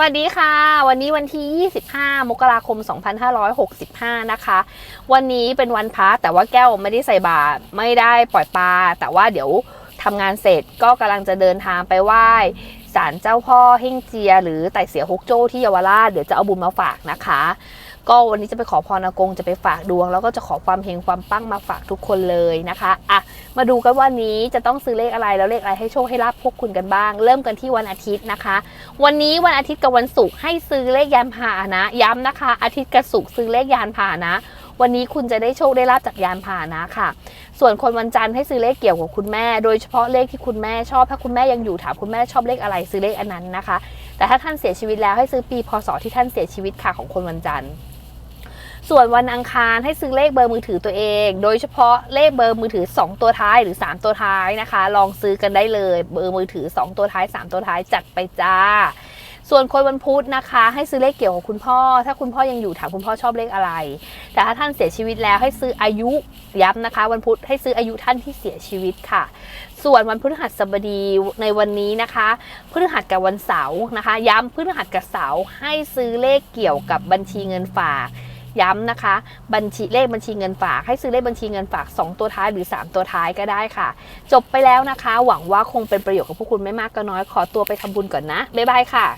สวัสดีค่ะ วันนี้วันที่ 25 มกราคม 2565 นะคะ วันนี้เป็นวันพระแต่ว่าแก้วไม่ได้ใส่บาตรไม่ได้ปล่อยปลาแต่ว่าเดี๋ยว ทำงานเสร็จก็กำลังจะเดินทางไปไหว้ศาลเจ้าพ่อเฮ่งเจีย หรือไต่เสียฮกโจ้ที่เยาวราชเดี๋ยวจะเอาบุญมาฝากนะคะ ก็วันนี้จะไปขอพรอากงจะไปฝากดวง แล้วก็จะขอความเฮงความปั้งมาฝากทุกคนเลยนะคะอะมาดูกันวันนี้จะต้องซื้อเลขอะไรแล้วเลขอะไรให้โชคให้ลาบพวกคุณกันบ้าง เริ่มกันที่วันอาทิตย์นะคะ วันนี้วันอาทิตย์กับวันศุกร์ให้ซื้อเลขยานพาหนะ ย้ำนะคะ อาทิตย์กับศุกร์ซื้อเลขยานพาหนะ วันนี้คุณจะได้โชคได้ลาบจากยานพาหนะค่ะ ส่วนคนวันจันทร์ให้ซื้อเลขเกี่ยวกับคุณแม่ โดยเฉพาะเลขที่คุณแม่ชอบ ถ้าคุณแม่ยังอยู่ถามคุณแม่ชอบเลขอะไรซื้อเลขอันนั้นนะคะ แต่ถ้าท่านเสียชีวิตแล้วให้ซื้อปีพศที่ท่านเสียชีวิตค่ะของคนวันจันทร์ส่วนวันอังคารให้ซื้อเลขเบอร์มือถือตัวเอง โดยเฉพาะเลขเบอร์มือถือ 2 ตัวท้ายหรือ 3 ตัวท้ายนะคะ ลองซื้อกันได้เลย เบอร์มือถือ 2 ตัวท้าย 3 ตัวท้ายจัดไปจ้า ส่วนคนวันพุธนะคะ ให้ซื้อเลขเกี่ยวกับคุณพ่อ ถ้าคุณพ่อยังอยู่ถามคุณพ่อชอบเลขอะไร แต่ถ้าท่านเสียชีวิตแล้วให้ซื้ออายุย้ำนะคะ วันพุธให้ซื้ออายุท่านที่เสียชีวิตค่ะ ส่วนวันพฤหัสบดีในวันนี้นะคะพฤหัสกับวันเสาร์นะคะ ย้ำพฤหัสกับเสาร์ให้ซื้อเลขเกี่ยวกับบัญชีเงินฝากย้ำนะคะ บัญชีเลขบัญชีเงินฝาก ให้ซื้อเลขบัญชีเงินฝาก 2 ตัวท้ายหรือ 3 ตัวท้ายก็ได้ค่ะ จบไปแล้วนะคะ หวังว่าคงเป็นประโยชน์กับพวกคุณไม่มากก็น้อยขอตัวไปทำบุญก่อนนะ บ๊ายบายค่ะ